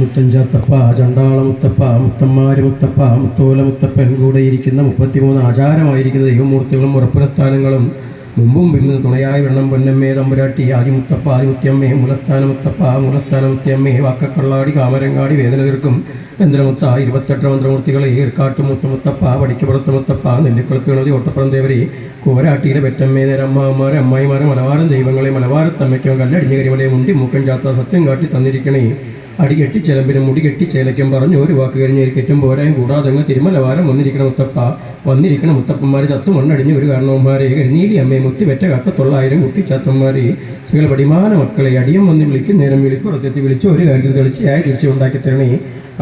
മുത്തഞ്ചാത്തപ്പ ചണ്ടാള മുത്തപ്പ മുത്തമ്മാര് മുത്തപ്പ മുത്തോല മുത്തപ്പൻ കൂടെ ഇരിക്കുന്ന മുപ്പത്തിമൂന്ന് ആചാരമായിരിക്കുന്ന ദൈവമൂർത്തികളും ഉറപ്പുരസ്ഥാനങ്ങളും മുമ്പും പിന്നും തുണയായി വെള്ളം പൊന്നമ്മേ തമ്പുരാട്ടി ആദിമുത്തപ്പ ആദിമുത്യമ്മേ മുലസ്ഥാന മുത്തപ്പ മുലസ്ഥാന മുത്തിയമ്മേ വാക്കക്കള്ളാടി കാമരങ്ങാടി വേദന തീർക്കും. ചന്ദ്രമുത്ത ഇരുപത്തെട്ട് മന്ത്രമൂർത്തികളെ ഏർക്കാട്ട് മുത്തമുത്തപ്പ വടിക്കപ്പുറത്ത് മുത്തപ്പ നെല്ലിക്കുളത്ത് ഗണതി ഓട്ടപ്പുറം ദേവരെ കോരാട്ടിയിലെ പെറ്റമ്മേ നേരമ്മമാരെ അമ്മായിമാരെ മലബാറും ദൈവങ്ങളെ മലബാരത്തമ്മയ്ക്കും കല്ലടിഞ്ഞ കരിമലയെ മുണ്ടി മൂക്കൻ ചാത്ത സത്യം കാട്ടി തന്നിരിക്കണേ. അടി കെട്ടി ചെലമ്പിനും മുടി കെട്ടി ചേലയ്ക്കും പറഞ്ഞു. ഒരു വാക്ക് കഴിഞ്ഞ് കെറ്റും പോരായും കൂടാതെ അങ്ങ് തിരുമലവാരം വന്നിരിക്കണം മുത്തപ്പ വന്നിരിക്കണം മുത്തപ്പന്മാരെ ചത്തു മണ്ണടിഞ്ഞ് ഒരു കാരണവന്മാരെ. കരിനീലി അമ്മയെ മുത്തി വെറ്റ കക്കത്തൊള്ളായിരം കുട്ടിച്ചാത്തന്മാരെ. സ്ത്രീകൾ പടിമാന മക്കളെ അടിയം വന്ന് വിളിക്കും നേരം വിളിപ്പുറത്തെത്തി വിളിച്ചു ഒരു കാര്യം തെളിച്ചയായി തിരിച്ചു ഉണ്ടാക്കി തരണേ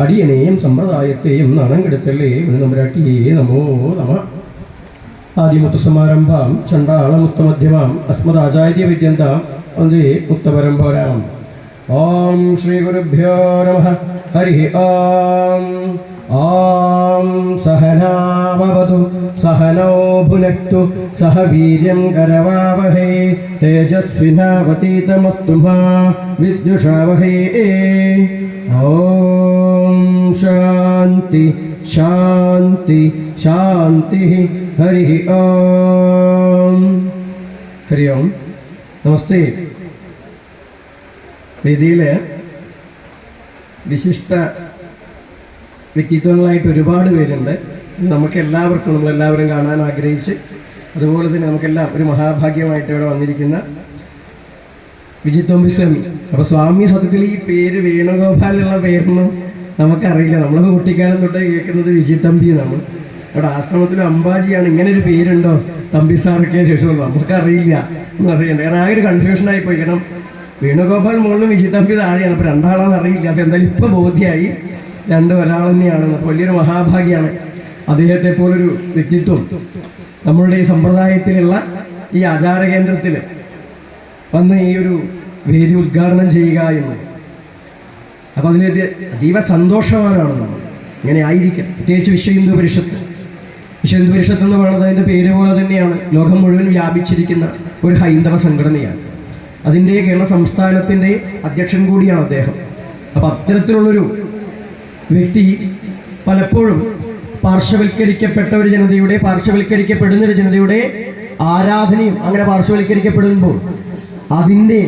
അടിയനെയും സമ്പ്രദായത്തെയും നണം കെടുത്തല്ലേ. ഒരു നമ്പരാട്ടിയേ നമോ നമ. आदिमुत समारंभां चंडालमुत्तमध्यमां अस्मदाचार्य विद्यन्तां वंदे उत्तमरम्भोरां ॐ श्रीगुरुभ्यो नमः हरिः ॐ ॐ सहनावतु सहनौ भुनक्तु सह वीर्यं करवावहै तेजस्विनावतीतमस्तु मा विद्युषावहै ॐ शान्ति शान्ति ശാന്തി ഹരി ഓം. ഹരി ഓം. നമസ്തേ. വേദിയിൽ വിശിഷ്ട വ്യക്തിത്വങ്ങളായിട്ട് ഒരുപാട് പേരുണ്ട്. നമുക്ക് എല്ലാവർക്കും നമ്മളെല്ലാവരും കാണാൻ ആഗ്രഹിച്ച് അതുപോലെ തന്നെ നമുക്കെല്ലാം ഒരു മഹാഭാഗ്യമായിട്ട് ഇവിടെ വന്നിരിക്കുന്ന വിജിത്വമ്പി സ്വാമി അപ്പോൾ സ്വാമി സത്യത്തിൽ ഈ പേര് വേണുഗോപാലുള്ള പേരൊന്നും നമുക്കറിയില്ല. നമ്മളൊക്കെ കുട്ടിക്കാലം തൊട്ട് കേൾക്കുന്നത് വിജിത്തമ്പി എന്നാണ്. അവിടെ ആശ്രമത്തിൽ അംബാജിയാണ് ഇങ്ങനെ ഒരു പേരുണ്ടോ? തമ്പി സാറൊക്കെ ശേഷം നമുക്കറിയില്ല. ഒന്നും അറിയണ്ട കാരണം ആ ഒരു കൺഫ്യൂഷൻ ആയി പോയി. കാരണം വേണുഗോപാൽ മുകളിലും വിജിത്തമ്പി താഴെയാണ്. അപ്പോൾ രണ്ടാളാണെന്ന് അറിയില്ല. അപ്പോൾ എന്തായാലും ഇപ്പോൾ ബോധ്യമായി രണ്ട് ഒരാൾ അപ്പോൾ വലിയൊരു മഹാഭാഗ്യമാണ് അദ്ദേഹത്തെ പോലൊരു വ്യക്തിത്വം നമ്മളുടെ ഈ സമ്പ്രദായത്തിലുള്ള ഈ ആചാര കേന്ദ്രത്തിൽ വന്ന് ഈ ഒരു വേദി ഉദ്ഘാടനം ചെയ്യുക എന്ന്. അപ്പോൾ അതിനെ അതീവ സന്തോഷവാനാണ് നമ്മൾ. ഇങ്ങനെ ആയിരിക്കാം പ്രത്യേകിച്ച് വിശ്വ ഹിന്ദു പരിഷത്ത്. വിശ്വ ഹിന്ദു പരിഷത്ത് എന്ന് പറയുന്നത് അതിന്റെ പേര് പോലെ തന്നെയാണ് ലോകം മുഴുവൻ വ്യാപിച്ചിരിക്കുന്ന ഒരു ഹൈന്ദവ സംഘടനയാണ്. അതിന്റെ കേരള സംസ്ഥാനത്തിന്റെ അധ്യക്ഷൻ കൂടിയാണ് അദ്ദേഹം. അപ്പം അത്തരത്തിലുള്ളൊരു വ്യക്തി പലപ്പോഴും പാർശ്വവൽക്കരിക്കപ്പെട്ട ഒരു ജനതയുടെ പാർശ്വവൽക്കരിക്കപ്പെടുന്ന ഒരു ജനതയുടെ ആരാധനയും അങ്ങനെ പാർശ്വവൽക്കരിക്കപ്പെടുമ്പോൾ അതിന്റെ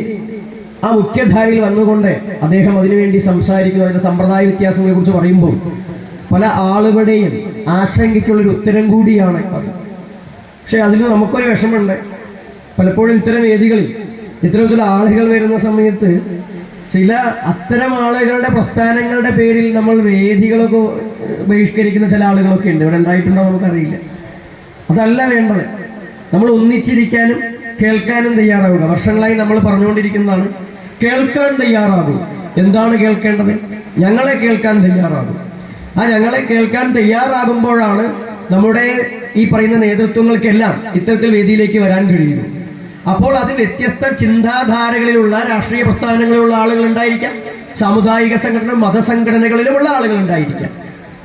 ആ മുഖ്യധാരയിൽ വന്നുകൊണ്ട് അദ്ദേഹം അതിനുവേണ്ടി സംസാരിക്കുന്നു. അതിന്റെ സമ്പ്രദായ വ്യത്യാസങ്ങളെ കുറിച്ച് പറയുമ്പോൾ പല ആളുകളുടെയും ആശങ്കയ്ക്കുള്ളൊരു ഉത്തരം കൂടിയാണ് പക്ഷെ അതിന് നമുക്കൊരു വിഷമമുണ്ട്. പലപ്പോഴും ഇത്തരം വേദികളിൽ ഇത്തരത്തിൽ ആളുകൾ വരുന്ന സമയത്ത് ചില അത്തരം ആളുകളുടെ പ്രസ്ഥാനങ്ങളുടെ പേരിൽ നമ്മൾ വേദികളൊക്കെ ബഹിഷ്കരിക്കുന്ന ചില ആളുകളൊക്കെ ഉണ്ട്. ഇവിടെ ഉണ്ടായിട്ടുണ്ടോ നമുക്കറിയില്ല. അതല്ല വേണ്ടത്. നമ്മൾ ഒന്നിച്ചിരിക്കാനും കേൾക്കാനും തയ്യാറാവുക. വർഷങ്ങളായി നമ്മൾ പറഞ്ഞുകൊണ്ടിരിക്കുന്നതാണ് കേൾക്കാൻ തയ്യാറാവുക. എന്താണ് കേൾക്കേണ്ടത്? ഞങ്ങളെ കേൾക്കാൻ തയ്യാറാകും ആ ഞങ്ങളെ കേൾക്കാൻ തയ്യാറാകുമ്പോഴാണ് നമ്മുടെ ഈ പറയുന്ന നേതൃത്വങ്ങൾക്കെല്ലാം ഇത്തരത്തിൽ വേദിയിലേക്ക് വരാൻ കഴിയുന്നത്. അപ്പോൾ അത് വ്യത്യസ്ത ചിന്താധാരകളിലുള്ള രാഷ്ട്രീയ പ്രസ്ഥാനങ്ങളിലുള്ള ആളുകൾ ഉണ്ടായിരിക്കാം സാമുദായിക സംഘടന മതസംഘടനകളിലുമുള്ള ആളുകൾ ഉണ്ടായിരിക്കാം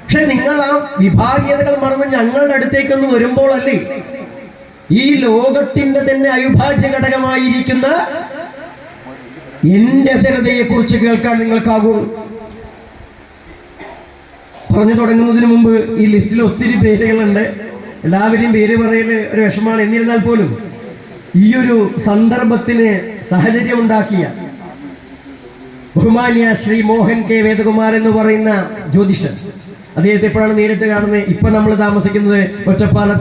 പക്ഷെ നിങ്ങൾ ആ വിഭാഗീയതകൾ മറന്ന് ഞങ്ങളുടെ അടുത്തേക്കൊന്ന് വരുമ്പോഴല്ലേ ഈ ലോകത്തിന്റെ തന്നെ അവിഭാജ്യ ഘടകമായിരിക്കുന്ന എന്റെ ജനതയെ കുറിച്ച് കേൾക്കാൻ നിങ്ങൾക്കാകുള്ളൂ. പറഞ്ഞു തുടങ്ങുന്നതിന് മുമ്പ് ഈ ലിസ്റ്റിൽ ഒത്തിരി പേരുകളുണ്ട്. എല്ലാവരെയും പേര് പറയൽ ഒരു വിഷമാണ് എന്നിരുന്നാൽ പോലും ഈ ഒരു സന്ദർഭത്തിന് സാഹചര്യമുണ്ടാക്കിയ ബഹുമാന്യ ശ്രീ മോഹൻ കെ വേദകുമാർ എന്ന് പറയുന്ന ജ്യോതിഷൻ അദ്ദേഹത്തെ എപ്പോഴാണ് നേരിട്ട് കാണുന്നത്? ഇപ്പൊ നമ്മൾ താമസിക്കുന്നത് ഒറ്റപ്പാലം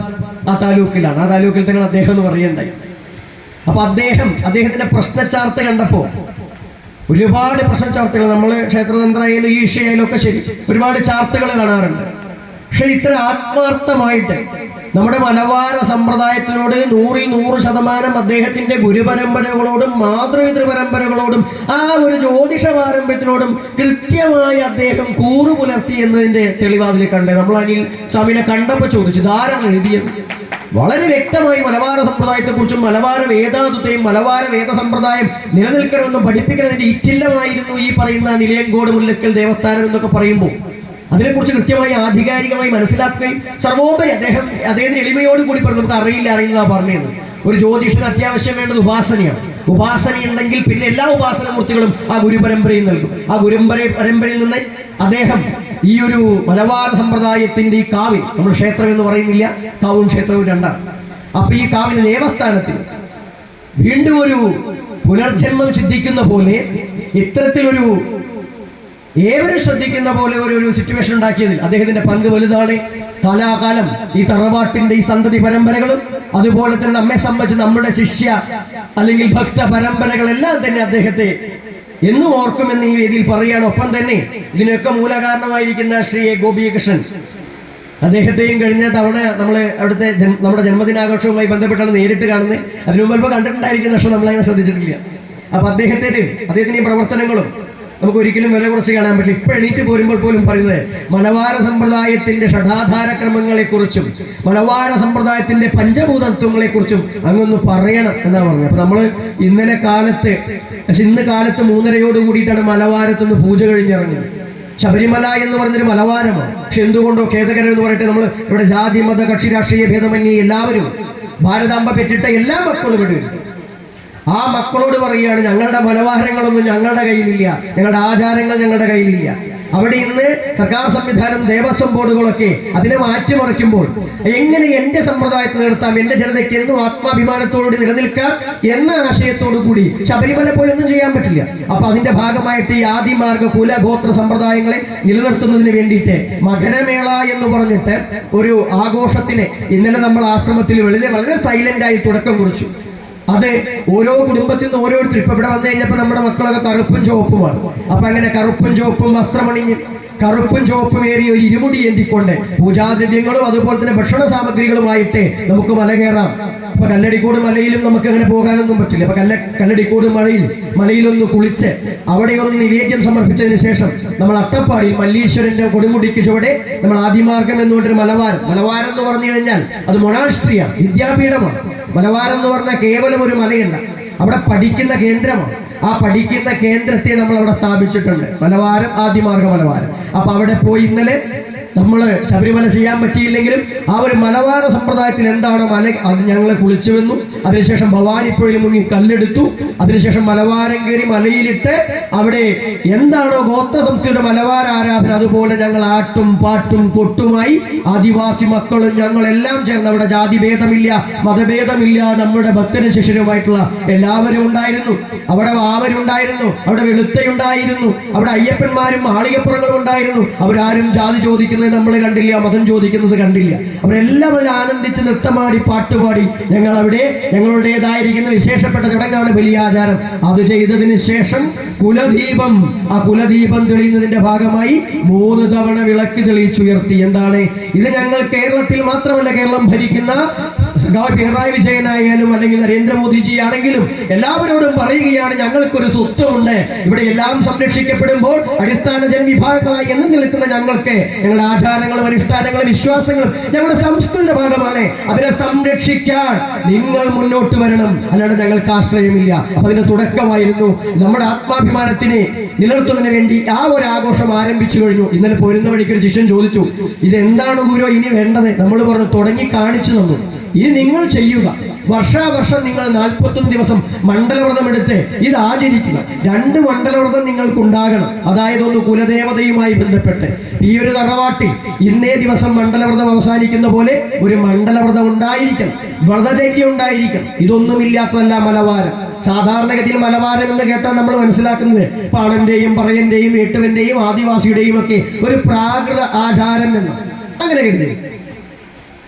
ആ താലൂക്കിലാണ്. ആ താലൂക്കിൽ തന്നെയാണ് അദ്ദേഹം എന്ന് പറയണ്ടായി അപ്പൊ അദ്ദേഹം അദ്ദേഹത്തിന്റെ പ്രശ്നചാർത്ത കണ്ടപ്പോ ഒരുപാട് പ്രശ്ന ചാർത്തകൾ നമ്മൾ ക്ഷേത്രതന്ത്രയിലും ഈശയായാലും ഒക്കെ ശരി. ഒരുപാട് ചാർത്തുകൾ കാണാറുണ്ട്. പക്ഷെ ഇത്ര ആത്മാർത്ഥമായിട്ട് നമ്മുടെ മലബാര സമ്പ്രദായത്തിനോട് നൂറിൽ നൂറ് ശതമാനം അദ്ദേഹത്തിന്റെ ഗുരുപരമ്പരകളോടും മാതൃപിതൃ പരമ്പരകളോടും ആ ഒരു ജ്യോതിഷ പാരമ്പര്യത്തിനോടും കൃത്യമായി അദ്ദേഹം കൂറു പുലർത്തി എന്നതിന്റെ തെളിവാതിൽ കണ്ടേ. നമ്മൾ അനിൽ സ്വാമിനെ കണ്ടപ്പോൾ ചോദിച്ചു ധാരാളം എഴുതിയത്? വളരെ വ്യക്തമായി മലബാര സമ്പ്രദായത്തെക്കുറിച്ചും മലബാര വേദാന്തത്തെയും മലബാര വേദ സമ്പ്രദായം നിലനിൽക്കണമെന്നും പഠിപ്പിക്കുന്നതിന്റെ ഇറ്റില്ലമായിരുന്നു ഈ പറയുന്ന നിലയങ്കോട് മുല്ലക്കൽ ദേവസ്ഥാനം എന്നൊക്കെ പറയുമ്പോൾ. അതിനെക്കുറിച്ച് കൃത്യമായി ആധികാരികമായി മനസ്സിലാക്കുകയും സർവോപരി അദ്ദേഹം അദ്ദേഹത്തിന് എളിമയോട് കൂടി പറഞ്ഞു നമുക്ക് അറിയില്ല അറിയുന്നതാണ് പറഞ്ഞത് ഒരു ജ്യോതിഷന് അത്യാവശ്യം വേണ്ടത് ഉപാസനയാണ്. ഉപാസനയുണ്ടെങ്കിൽ പിന്നെ എല്ലാ ഉപാസന മൂർത്തികളും ആ ഗുരുപരമ്പരയിൽ നൽകും. ആ ഗുരുപര പരമ്പരയിൽ നിന്ന് അദ്ദേഹം ഈ ഒരു മലബാര സമ്പ്രദായത്തിന്റെ ഈ കാവിൽ നമ്മൾ ക്ഷേത്രം എന്ന് പറയുന്നില്ല കാവും ക്ഷേത്രവും രണ്ടാണ്. അപ്പൊ ഈ കാവിന് ദേവസ്ഥാനത്തിൽ വീണ്ടും ഒരു പുനർജന്മം സിദ്ധിക്കുന്ന പോലെ ഇത്തരത്തിലൊരു ഏവരും ശ്രദ്ധിക്കുന്ന പോലെ ഒരു ഒരു സിറ്റുവേഷൻ ഉണ്ടാക്കിയതിൽ അദ്ദേഹത്തിന്റെ പങ്ക് വലുതാണ്. കലാകാലം ഈ തറവാട്ടിന്റെ ഈ സന്തതി പരമ്പരകളും അതുപോലെ തന്നെ നമ്മെ സംബന്ധിച്ച് നമ്മുടെ ശിഷ്യ അല്ലെങ്കിൽ ഭക്ത പരമ്പരകളെല്ലാം തന്നെ അദ്ദേഹത്തെ എന്നും ഓർക്കുമെന്ന് ഈ വേദിയിൽ പറയുകയാണ്. ഒപ്പം തന്നെ ഇതിനൊക്കെ മൂലകാരണമായിരിക്കുന്ന ശ്രീ എ ഗോപികൃഷ്ണൻ. അദ്ദേഹത്തെയും കഴിഞ്ഞ തവണ നമ്മൾ അവിടുത്തെ നമ്മുടെ ജന്മദിനാഘോഷവുമായി ബന്ധപ്പെട്ടാണ് നേരിട്ട് കാണുന്നത്. അതിനു മുമ്പ് കണ്ടിട്ടുണ്ടായിരിക്കുന്ന കണ്ടിട്ടുണ്ടായിരിക്കും പക്ഷെ നമ്മളങ്ങനെ ശ്രദ്ധിച്ചിട്ടില്ല. അപ്പൊ അദ്ദേഹത്തിന്റെയും അദ്ദേഹത്തിന്റെയും പ്രവർത്തനങ്ങളും നമുക്ക് ഒരിക്കലും വില കുറച്ച് കാണാൻ പറ്റില്ല. ഇപ്പൊ എണീറ്റ് പോരുമ്പോൾ പോലും പറയുന്നത് മലബാര സമ്പ്രദായത്തിന്റെ ഷഠാധാര ക്രമങ്ങളെ കുറിച്ചും മലബാര സമ്പ്രദായത്തിന്റെ പഞ്ചഭൂതത്വങ്ങളെ കുറിച്ചും അങ്ങൊന്ന് പറയണം എന്നാ പറഞ്ഞത്. അപ്പൊ നമ്മൾ ഇന്നലെ കാലത്ത് പക്ഷെ ഇന്ന് കാലത്ത് മൂന്നരയോട് കൂടിയിട്ടാണ് മലബാരത്ത് നിന്ന് പൂജ കഴിഞ്ഞിറങ്ങിയത് ശബരിമല എന്ന് പറഞ്ഞൊരു മലവാരമാണ് പക്ഷെ എന്തുകൊണ്ടോ ഖേദകരം എന്ന് പറയട്ടെ നമ്മൾ ഇവിടെ ജാതി മത കക്ഷി രാഷ്ട്രീയ ഭേദമന്യേ എല്ലാവരും ഭാരതാംബ പെറ്റിട്ട എല്ലാ മക്കളും ഇവിടെ. ആ മക്കളോട് പറയുകയാണ് ഞങ്ങളുടെ മലവാരങ്ങളൊന്നും ഞങ്ങളുടെ കയ്യിലില്ല. ഞങ്ങളുടെ ആചാരങ്ങൾ ഞങ്ങളുടെ കയ്യിലില്ല. അവിടെ ഇന്ന് സർക്കാർ സംവിധാനം ദേവസ്വം ബോർഡുകളൊക്കെ അതിനെ മാറ്റിമറിക്കുമ്പോൾ എങ്ങനെ എന്റെ സമ്പ്രദായത്തെ നിർത്താം എന്റെ ജനതയ്ക്ക് എന്നും ആത്മാഭിമാനത്തോടുകൂടി നിലനിൽക്കാം എന്ന ആശയത്തോടു കൂടി ശബരിമല പോയി ഒന്നും ചെയ്യാൻ പറ്റില്ല. അപ്പൊ അതിന്റെ ഭാഗമായിട്ട് ഈ ആദിമാർഗ കുലഗോത്ര സമ്പ്രദായങ്ങളെ നിലനിർത്തുന്നതിന് വേണ്ടിയിട്ട് മകരമേള എന്ന് പറഞ്ഞിട്ട് ഒരു ആഘോഷത്തിന് ഇന്നലെ നമ്മൾ ആശ്രമത്തിൽ വെളിയിൽ വളരെ സൈലന്റ് ആയി തുടക്കം കുറിച്ചു. അത് ഓരോ കുടുംബത്തിൽ നിന്ന് ഓരോരുത്തർ ഇപ്പൊ ഇവിടെ വന്നു കഴിഞ്ഞപ്പോ നമ്മുടെ മക്കളൊക്കെ കറുപ്പും ചുവപ്പുമാണ്. അപ്പൊ അങ്ങനെ കറുപ്പും ചുവപ്പും വസ്ത്രമണിഞ്ഞ് കറുപ്പും ചുവപ്പും ഏറിയ ഒരു ഇരുമുടി എന്തിക്കൊണ്ട് പൂജാദ്രവ്യങ്ങളും അതുപോലെ തന്നെ ഭക്ഷണ സാമഗ്രികളുമായിട്ട് നമുക്ക് മല കയറാം. അപ്പൊ കല്ലടിക്കൂട് മലയിലും നമുക്ക് അങ്ങനെ പോകാനൊന്നും പറ്റില്ല. അപ്പൊ കല്ല കല്ലടിക്കൂട് മലയിൽ മലയിലൊന്ന് കുളിച്ച് അവിടെ ഒന്ന് നിവേദ്യം സമർപ്പിച്ചതിന് ശേഷം നമ്മൾ അട്ടപ്പാടി മല്ലീശ്വരന്റെ കൊടുമുടിക്ക് ചുവടെ നമ്മൾ ആദിമാർഗം എന്ന് പറഞ്ഞൊരു മലവാരം. മലവാരം എന്ന് പറഞ്ഞു കഴിഞ്ഞാൽ അത് മൊണാഷ്ട്രിയാണ് വിദ്യാപീഠമാണ്. മലവാരം എന്ന് പറഞ്ഞാൽ കേവലം ഒരു മലയല്ല. അവിടെ പഠിക്കുന്ന കേന്ദ്രമാണ്. ആ പഠിക്കുന്ന കേന്ദ്രത്തെ നമ്മൾ അവിടെ സ്ഥാപിച്ചിട്ടുണ്ട്. മലവാരം ആദിമാർഗ മലവാരം അപ്പൊ അവിടെ പോയി ഇന്നലെ നമ്മൾ ശബരിമല ചെയ്യാൻ പറ്റിയില്ലെങ്കിലും ആ ഒരു മലവാര സമ്പ്രദായത്തിൽ എന്താണോ മല അത് ഞങ്ങൾ കുളിച്ചു വന്നു. അതിനുശേഷം ഭവാനിപ്പുഴയിൽ മുങ്ങി കല്ലെടുത്തു. അതിനുശേഷം മലവാരം കയറി മലയിലിട്ട് അവിടെ എന്താണോ ഗോത്ര സംസ്കൃതിയുടെ മലവാര ആരാധന അതുപോലെ ഞങ്ങൾ ആട്ടും പാട്ടും കൊട്ടുമായി ആദിവാസി മക്കളും ഞങ്ങളെല്ലാം ചേർന്ന് അവിടെ ജാതി ഭേദമില്ല മതഭേദമില്ല നമ്മുടെ ഭക്തന ശിഷ്യരുമായിട്ടുള്ള ഉണ്ടായിരുന്നു. അവിടെ വാവരുണ്ടായിരുന്നു അവിടെ വെളുത്തയുണ്ടായിരുന്നു. അവിടെ അയ്യപ്പന്മാരും മാളികപ്പുറങ്ങളും ഉണ്ടായിരുന്നു. അവരാരും ജാതി ചോദിക്കുന്നത് നമ്മൾ കണ്ടില്ല മതം ചോദിക്കുന്നത് കണ്ടില്ല. അവരെല്ലാം അതിൽ ആനന്ദിച്ച് നൃത്തമാടി പാട്ടുപാടി ഞങ്ങൾ അവിടെ ഞങ്ങളുടേതായിരിക്കുന്ന വിശേഷപ്പെട്ട ചടങ്ങാണ് ബലിയാചാരം. അത് ചെയ്തതിന് ശേഷം കുലദീപം. ആ കുലദീപം തെളിയുന്നതിന്റെ ഭാഗമായി മൂന്ന് തവണ വിളക്ക് തെളിയിച്ചുയർത്തി. എന്താണ്? ഇത് ഞങ്ങൾ കേരളത്തിൽ മാത്രമല്ല കേരളം ഭരിക്കുന്ന ഗവ- പിണറായി വിജയനായാലും അല്ലെങ്കിൽ നരേന്ദ്രമോദിജി ആണെങ്കിലും എല്ലാവരോടും പറയുകയാണ് ഞങ്ങൾക്കൊരു സ്വത്വമുണ്ട്. ഇവിടെ എല്ലാം സംരക്ഷിക്കപ്പെടുമ്പോൾ അടിസ്ഥാന ജനവിഭാഗങ്ങളായി എന്ന് നിൽക്കുന്ന ഞങ്ങൾക്ക് ഞങ്ങളുടെ ആചാരങ്ങളും അനുഷ്ഠാനങ്ങളും വിശ്വാസങ്ങളും ഞങ്ങളുടെ സംസ്കൃതിയുടെ ഭാഗമാണ്. അതിനെ സംരക്ഷിക്കാൻ നിങ്ങൾ മുന്നോട്ട് വരണം. അല്ലാണ്ട് ഞങ്ങൾക്ക് ആശ്രയമില്ല. അതിന്റെ തുടക്കമായിരുന്നു. നമ്മുടെ ആത്മാഭിമാനത്തിന് നിലനിർത്തുന്നതിന് വേണ്ടി ആ ഒരു ആഘോഷം ആരംഭിച്ചു കഴിഞ്ഞു. ഇന്നലെ പോരുന്ന വഴിക്ക് ഒരു ശിഷ്യൻ ചോദിച്ചു ഇത് എന്താണ് ഗുരു? ഇനി വേണ്ടത്? നമ്മൾ പറഞ്ഞു തുടങ്ങി കാണിച്ചു തന്നു. ഇനി നിങ്ങൾ ചെയ്യുക. വർഷാവർഷം നിങ്ങൾ നാൽപ്പത്തൊന്ന് ദിവസം മണ്ഡലവ്രതം എടുത്ത് ഇത് ആചരിക്കുക. രണ്ട് മണ്ഡലവ്രതം നിങ്ങൾക്കുണ്ടാകണം. അതായത് ഒന്ന് കുലദേവതയുമായി ബന്ധപ്പെട്ട്. ഈ ഒരു തറവാട്ടിൽ ഇന്നേ ദിവസം മണ്ഡലവ്രതം അവസാനിക്കുന്ന പോലെ ഒരു മണ്ഡലവ്രതം ഉണ്ടായിരിക്കണം. വ്രതചര്യ ഉണ്ടായിരിക്കണം. ഇതൊന്നുമില്ലാത്തതല്ല മലവാരം. സാധാരണഗതിയിൽ മലബാരം എന്ന് കേട്ടാൽ നമ്മൾ മനസ്സിലാക്കുന്നത് പാണന്റെയും പറയന്റെയും ഏട്ടുവന്റെയും ആദിവാസിയുടെയും ഒക്കെ ഒരു പ്രാകൃത ആചാരം എന്ന് അങ്ങനെ കരുതി.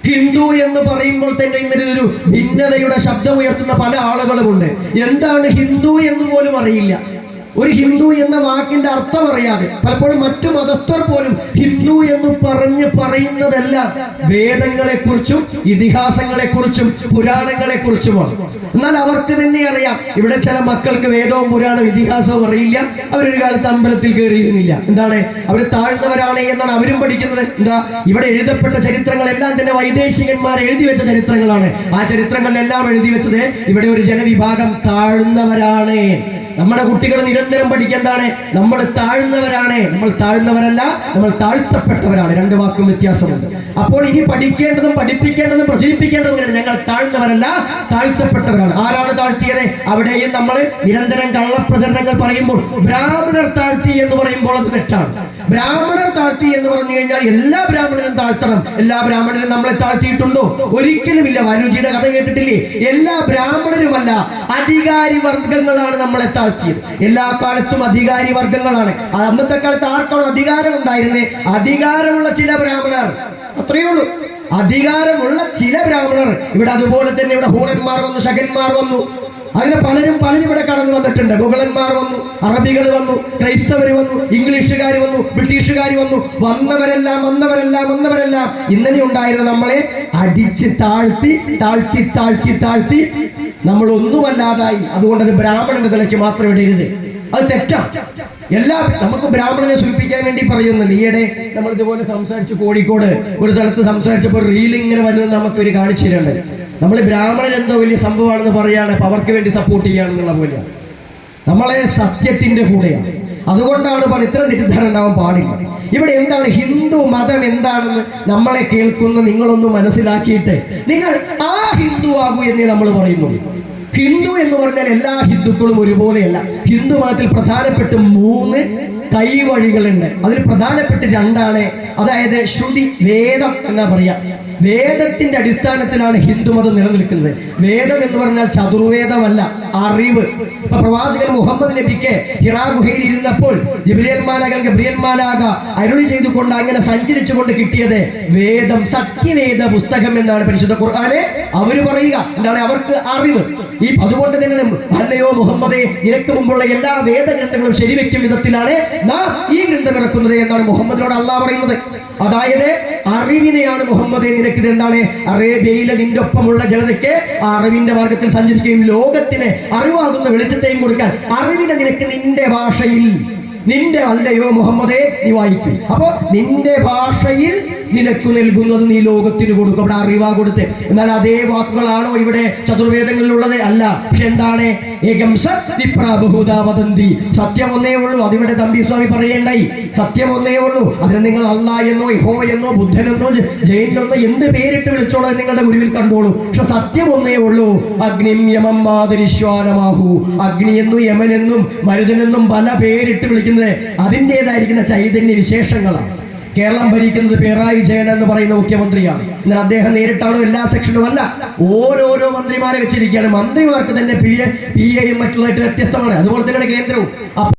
ഹിന്ദു എന്ന് പറയുമ്പോൾ തന്നെ ഇങ്ങനെ ഒരു ഭിന്നതയുടെ ശബ്ദമുയർത്തുന്ന പല ആളുകളുമുണ്ട്. എന്താണ് ഹിന്ദു എന്ന് പോലും അറിയില്ല. ഒരു ഹിന്ദു എന്ന വാക്കിന്റെ അർത്ഥം അറിയാതെ പലപ്പോഴും മറ്റു മതസ്ഥർ പോലും ഹിന്ദു എന്ന് പറഞ്ഞ് പറയുന്നതല്ല. വേദങ്ങളെ കുറിച്ചും ഇതിഹാസങ്ങളെ കുറിച്ചും പുരാണങ്ങളെ കുറിച്ചുമാണ് എന്നാൽ അവർക്ക് തന്നെ അറിയാം. ഇവിടെ ചില മക്കൾക്ക് വേദവും പുരാണവും ഇതിഹാസവും അറിയില്ല. അവരൊരു കാലത്ത് അമ്പലത്തിൽ കയറിയിരുന്നില്ല. എന്താണ്? അവർ താഴ്ന്നവരാണ് എന്നാണ് അവരും പഠിക്കുന്നത്. എന്താ? ഇവിടെ എഴുതപ്പെട്ട ചരിത്രങ്ങളെല്ലാം തന്നെ വൈദേശികന്മാർ എഴുതി വെച്ച ചരിത്രങ്ങളാണ്. ആ ചരിത്രങ്ങളിലെല്ലാം എഴുതി വെച്ചത് ഇവിടെ ഒരു ജനവിഭാഗം താഴ്ന്നവരാണ്. നമ്മുടെ കുട്ടികൾ നിരന്തരം പഠിക്കേണ്ടാണ് നമ്മൾ താഴ്ന്നവരാണ്. നമ്മൾ താഴ്ന്നവരല്ല നമ്മൾ താഴ്ത്തപ്പെട്ടവരാണ്. രണ്ട് വാക്കും വ്യത്യാസമുണ്ട്. അപ്പോൾ ഇനി പഠിക്കേണ്ടതും പഠിപ്പിക്കേണ്ടതും പ്രചരിപ്പിക്കേണ്ടതും. ഞങ്ങൾ താഴ്ന്നവരല്ല താഴ്ത്തപ്പെട്ടവരാണ്. ആരാണ് താഴ്ത്തിയത്? അവിടെയും നമ്മൾ നിരന്തരം കള്ളപ്രചരണങ്ങൾ പറയുമ്പോൾ ബ്രാഹ്മണർ താഴ്ത്തി എന്ന് പറയുമ്പോൾ അത് തെറ്റാണ്. ബ്രാഹ്മണർ താഴ്ത്തി എന്ന് പറഞ്ഞു കഴിഞ്ഞാൽ എല്ലാ ബ്രാഹ്മണരും താഴ്ത്തണം. എല്ലാ ബ്രാഹ്മണരും നമ്മളെ താഴ്ത്തിയിട്ടുണ്ടോ? ഒരിക്കലുമില്ല. വനുജിയുടെ കഥ കേട്ടിട്ടില്ലേ? എല്ലാ ബ്രാഹ്മണരുമല്ല അധികാരി വർഗങ്ങളാണ് നമ്മളെ താഴ്ത്തിയത് എല്ലാ കാലത്തും അധികാരി വർഗങ്ങളാണ്. അന്നത്തെ കാലത്ത് ആർക്കാണോ അധികാരം ഉണ്ടായിരുന്നത് അധികാരമുള്ള ചില ബ്രാഹ്മണർ. അത്രയേ ഉള്ളൂ അധികാരമുള്ള ചില ബ്രാഹ്മണർ. ഇവിടെ അതുപോലെ തന്നെ ഇവിടെ ഹൂണന്മാർ വന്നു ശകന്മാർ വന്നു. അങ്ങനെ പലരും പലരും ഇവിടെ കടന്നു വന്നിട്ടുണ്ട്. മുഗളന്മാർ വന്നു അറബികൾ വന്നു ക്രൈസ്തവർ വന്നു ഇംഗ്ലീഷുകാർ വന്നു ബ്രിട്ടീഷുകാർ വന്നു. വന്നവരെല്ലാം വന്നവരെല്ലാം വന്നവരെല്ലാം ഇന്നലെ ഉണ്ടായിരുന്ന നമ്മളെ അടിച്ച് താഴ്ത്തി താഴ്ത്തി താഴ്ത്തി താഴ്ത്തി നമ്മൾ ഒന്നുമല്ലാതായി അതുകൊണ്ട് അത് ബ്രാഹ്മണന്റെ നിലയ്ക്ക് മാത്രം ഇടരുത് അത് തെറ്റാ. എല്ലാ നമുക്ക് ബ്രാഹ്മണനെ സൂചിപ്പിക്കാൻ വേണ്ടി പറയുന്നുണ്ട് ഈയിടെ നമ്മൾ ഇതുപോലെ സംസാരിച്ചു കോഴിക്കോട് ഒരു സ്ഥലത്ത് സംസാരിച്ചപ്പോൾ റീൽ ഇങ്ങനെ നമുക്ക് ഒരു കാണിച്ചു തരേണ്ടത് നമ്മൾ ബ്രാഹ്മണൻ എന്തോ വലിയ സംഭവമാണെന്ന് പറയുകയാണ് അപ്പൊ അവർക്ക് വേണ്ടി സപ്പോർട്ട് ചെയ്യുകയാണെന്നുള്ള പോലെയാണ്. നമ്മളെ സത്യത്തിന്റെ കൂടെയാണ്. അതുകൊണ്ടാണ് പറ ഇത്ര തെറ്റിദ്ധാരണ ഉണ്ടാവാൻ പാടില്ല. ഇവിടെ എന്താണ് ഹിന്ദു മതം എന്താണെന്ന് നമ്മളെ കേൾക്കുന്ന നിങ്ങളൊന്ന് മനസ്സിലാക്കിയിട്ട് നിങ്ങൾ ആ ഹിന്ദു ആകൂ എന്നേ നമ്മൾ പറയുന്നു. ഹിന്ദു എന്ന് പറഞ്ഞാൽ എല്ലാ ഹിന്ദുക്കളും ഒരുപോലെയല്ല. ഹിന്ദു മതത്തിൽ പ്രധാനപ്പെട്ട മൂന്ന് കൈവഴികളുണ്ട്. അതിൽ പ്രധാനപ്പെട്ട രണ്ടാണ് അതായത് ശ്രുതി വേദം എന്നാ പറയാ. വേദത്തിന്റെ അടിസ്ഥാനത്തിലാണ് ഹിന്ദുമതം നിലനിൽക്കുന്നത്. വേദം എന്ന് പറഞ്ഞാൽ ചതുർവേദമല്ല അറിവ്. ഇപ്പൊ പ്രവാചകൻ മുഹമ്മദ് നബിക്ക് ഹിറാ ഗുഹയിൽ ഇരുന്നപ്പോൾ ജിബ്രിയൽ മാലാക ഗബ്രിയൽ മാലാക അരുളി ചെയ്തുകൊണ്ട് അങ്ങനെ സഞ്ചരിച്ചുകൊണ്ട് കിട്ടിയത് വേദം സത്യവേദ പുസ്തകം എന്നാണ് പരിശുദ്ധ ഖുർആാനെ അവർ പറയുക. എന്താണ്? അവർക്ക് അറിവ്. ഈ അതുകൊണ്ട് തന്നെ അല്ലയോ മുഹമ്മദെ നിനക്ക് മുമ്പുള്ള എല്ലാ വേദഗ്രന്ഥങ്ങളും ശരിവെക്കും വിധത്തിലാണ് നാം ഈ ഗ്രന്ഥം ഇറക്കുന്നത് എന്നാണ് മുഹമ്മദിനോട് അള്ളാഹ് പറയുന്നത്. അതായത് അറിവിനെയാണ് മുഹമ്മദ് നിനക്കിത് എന്താണ്? അറേബ്യയിലെ നിന്റെ ഒപ്പമുള്ള ജനതയ്ക്ക് ആ അറിവിന്റെ മാർഗത്തിൽ സഞ്ചരിക്കുകയും ലോകത്തിന് അറിവാകുന്ന വെളിച്ചത്തെയും കൊടുക്കാൻ അറിവിനെ നിനക്ക് നിന്റെ ഭാഷയിൽ നിന്റെ അല്ലയോ മുഹമ്മദേ നീ വായിക്കും. അപ്പൊ നിന്റെ ഭാഷയിൽ നിനക്ക് നൽകുന്നത് നീ ലോകത്തിന് കൊടുക്കും. അവിടെ അറിവാ കൊടുത്ത്. എന്നാൽ അതേ വാക്കുകളാണോ ഇവിടെ ചതുർവേദങ്ങളിലുള്ളത്? അല്ല. പക്ഷെ എന്താണ്? ഏകം സത്യം ഒന്നേ ഉള്ളൂ. അതിവിടെ തമ്പി സ്വാമി പറയേണ്ടായി. സത്യം ഒന്നേ ഉള്ളൂ. അതിനെ നിങ്ങൾ അല്ല എന്നോ ഇഹോ എന്നോ ബുദ്ധനെന്നോ ജ- ജൈനെന്നോ എന്ത് പേരിട്ട് വിളിച്ചോളൂ നിങ്ങളുടെ ഗുരുവിൽ കണ്ടോളൂ. പക്ഷെ സത്യം ഒന്നേ ഉള്ളൂ. അഗ്നിം യമം മാതരിശ്വാനമാഹു അഗ്നി എന്നും യമനെന്നും മരുതനെന്നും പല പേരിട്ട് വിളിക്കുന്നത് അതിന്റെതായിരിക്കുന്ന ചൈതന്യ വിശേഷങ്ങളാണ്. കേരളം ഭരിക്കുന്നത് പിണറായി വിജയൻ എന്ന് പറയുന്ന മുഖ്യമന്ത്രിയാണ്. എന്നാൽ അദ്ദേഹം നേരിട്ടാണോ എല്ലാ സെക്ഷനും അല്ല ഓരോരോ മന്ത്രിമാരെ വെച്ചിരിക്കുകയാണ്. മന്ത്രിമാർക്ക് തന്നെ പി എ പി എയും മറ്റുള്ളതായിട്ട് വ്യത്യസ്തമാണ്. അതുപോലെ തന്നെയാണ് കേന്ദ്രവും.